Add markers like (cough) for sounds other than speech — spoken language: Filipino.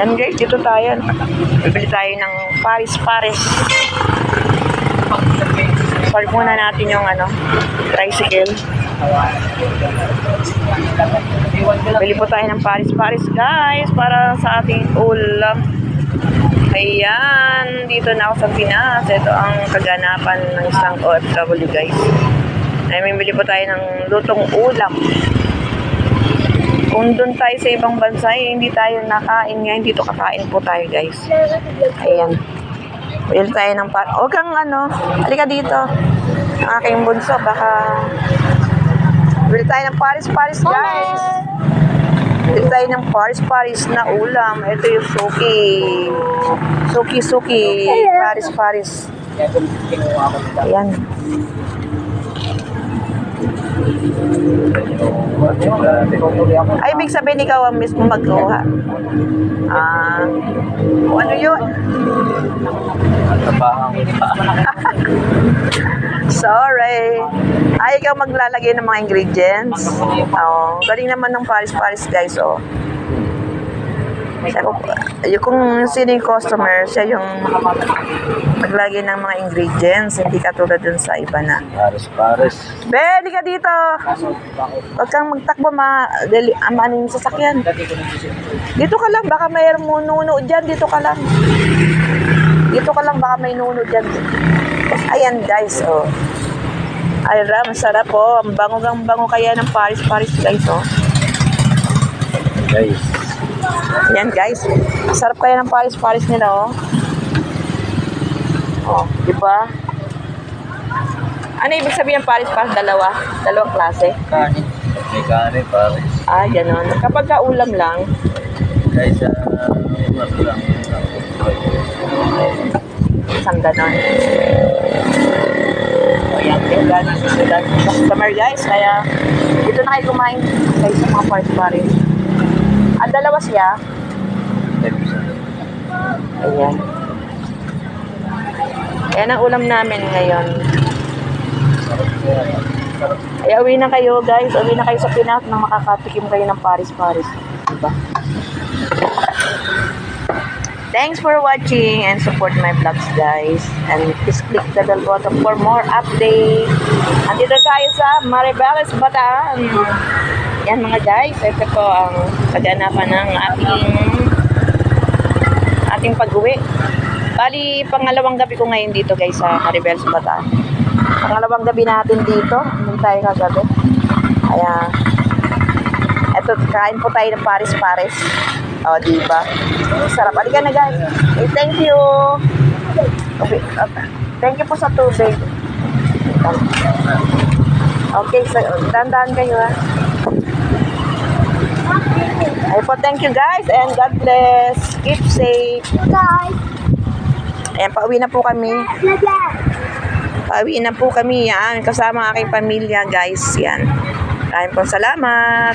Yan guys, dito tayo. Bibili tayo ng Paris. Park muna natin yung ano, tricycle. Bili po tayo ng Paris guys para sa ating ulam. Ayan, dito na ako sa Pinas. Ito ang kaganapan ng isang OFW guys. Ay, bili po tayo ng lutong ulam. Kung doon tayo sa ibang bansa, eh, hindi tayo nakain ngayon. Dito kakain po tayo guys. Ayan. Bili tayo ng par... Huwag kang ano, halika dito. Ang aking bunso, baka... Bili tayo ng Paris-Paris guys. Bili tayo ng Paris-Paris na ulam. Ito yung suki. Suki-suki. Paris-Paris. Ayan. Ay, ibig sabihin ikaw ang mismo magkuha. Ah, ano yun? (laughs) Sorry. Ay, ikaw maglalagay ng mga ingredients. Oo. galing naman ng Paris-Paris, guys, oh. Siya ko, yung kung sino yung customer, siya yung maglagay ng mga ingredients, hindi katulad dun sa iba na. Pares, pares. Be, di ka dito! Huwag kang magtakbo, ma, dali, ah, maano yung sasakyan. Dito ka lang, baka may nuno dyan, dito ka lang. Dito ka lang, baka may nuno dyan. Ayan guys, oh. Ay, Ram, sarap po. Bango ang bango kaya ng Paris-Paris guys, oh. Guys. Ayan guys. Sarap kaya ng Paris-Paris nila, oh. Oh, di ba? Ano ibig sabihin ng Paris-Paris? Dalawa? Dalawang klase? Kanin. May kanin, pares. Ah, ganon. Kapag ka ulam lang, Guys, ah, ano lang. isang ganon. O yan, ganon. Yung customer guys, kaya dito na kayo kumain guys sa mga Paris-Paris. Ah, dalawa siya. Ayan. Ayan ang ulam namin ngayon. Ay, uwi na kayo guys. Uwi na kayo sa Pinas nang makakatikim kayo ng Paris-Paris. Diba? Thanks for watching and support my vlogs guys. And please click the bell button for more updates. Andito tayo sa Maribeles, Bataan. Yan mga guys, ito po ang kaganapan ng ating ating pag-uwi. Bali, pangalawang gabi ko ngayon dito guys sa Maribeles, Bataan. Pangalawang gabi natin dito. Nung tayo kagabi. Kaya, eto, kain po tayo ng Paris-Paris. O, di ba? Sarap. Halika na, guys. Eh, thank you. Okay, okay. Thank you po sa tubig. Okay, so, dandan kayo, ha? Ay po, thank you, guys. And God bless. Keep safe. Guys, Ayan, pauwi na po kami. Pauwi na po kami, yan. Kasama ang aking pamilya, guys. Yan. Maraming po salamat.